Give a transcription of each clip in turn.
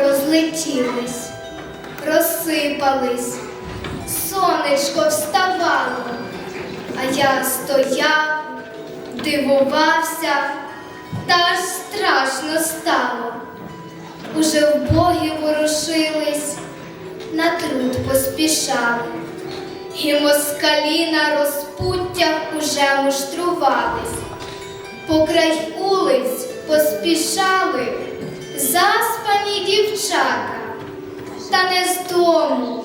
розлетілись, розсипались, сонечко вставало, а я стояв, дивувався, та аж страшно стало. Уже в боги ворушились, на труд поспішали, і москалі на розпуттях уже муштрувались. По край улиць поспішали заспані дівчата, та не з дому,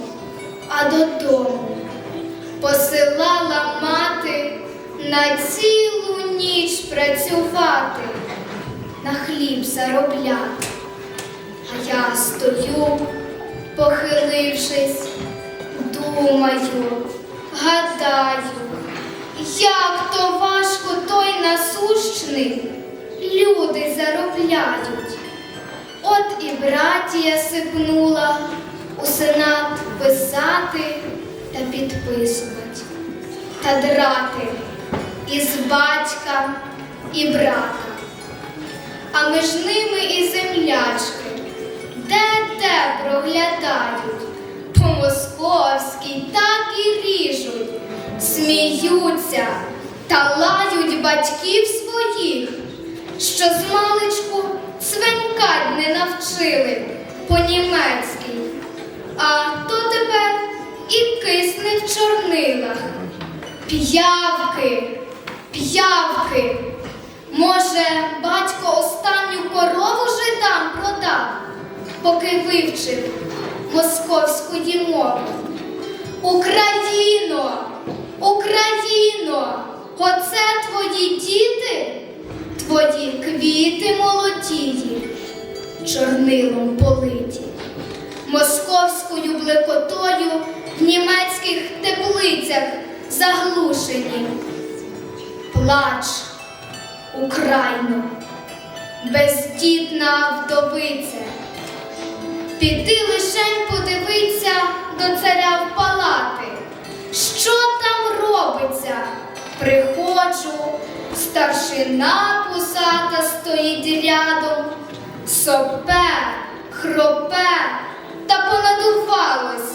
а додому. Посилала мати на цілу ніч працювати, на хліб заробляти. А я стою, похилившись, думаю, гадаю, як то важко той насущний люди заробляють. От і братія сипнула у сенат писати та підписувати, та драти із батька і брата. А між ними і землячки, де-де проглядають, по-московській так і ріжуть, сміються та лають батьків своїх, навчили по-німецьки, а то тепер і кисне в чорнилах. П'явки, п'явки. Може, батько останню корову жидам продав, поки вивчив московської мови. Україно, Україно, чорнилом политі, московською блекотою в німецьких теплицях заглушені. Плач, Україно, бездітна вдовице. Піти лишень подивиться до царя в палати. Що там робиться? Приходжу, старшина пусата стоїть рядом, сопе, хропе та понадувалось